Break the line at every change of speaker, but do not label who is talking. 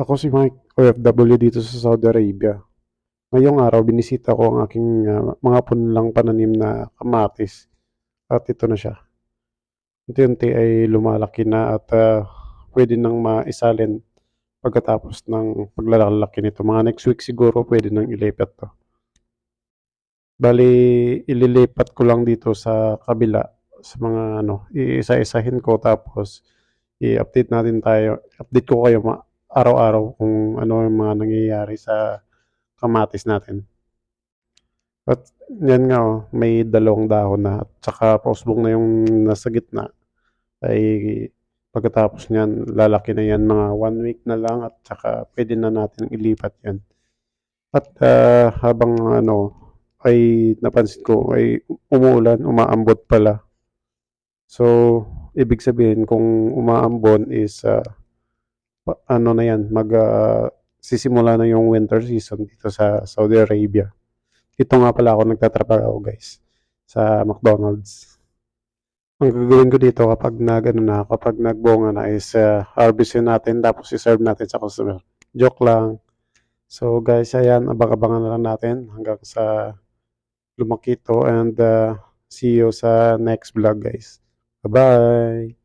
Ako si Mike, OFW dito sa Saudi Arabia. Ngayong araw, binisita ko ang aking ah, mga punlang pananim na kamatis. At ito na siya. Unti-unti ay lumalaki na at ah, pwede nang maisalin pagkatapos ng paglalaki nito. Mga next week siguro pwede nang ilipat to. Bali, ililipat ko lang dito sa kabila sa mga ano, iisa-isahin ko tapos i-update natin tayo. Update ko kayo ma- araw-araw kung ano yung mga nangyayari sa kamatis natin. At yan nga oh, may dalawang dahon na at saka pausbong na yung nasa gitna ay pagkatapos niyan lalaki na yan mga one week na lang at saka pwede na natin ilipat yan. At ah, habang ano ay napansin ko ay umuulan, umaambot pala. So, ibig sabihin kung umaambon is pa- ano na yan, mag ah, sisimula na yung winter season dito sa Saudi Arabia. Ito nga pala ako nagtatrabaho guys sa McDonald's. Ang gagawin ko dito kapag nag na, kapag nagbunga na is uh, harvestin natin tapos i-serve natin sa customer. Joke lang. So guys, ayan, abang-abangan na lang natin hanggang sa lumaki to and uh, see you sa next vlog guys. Bye-bye!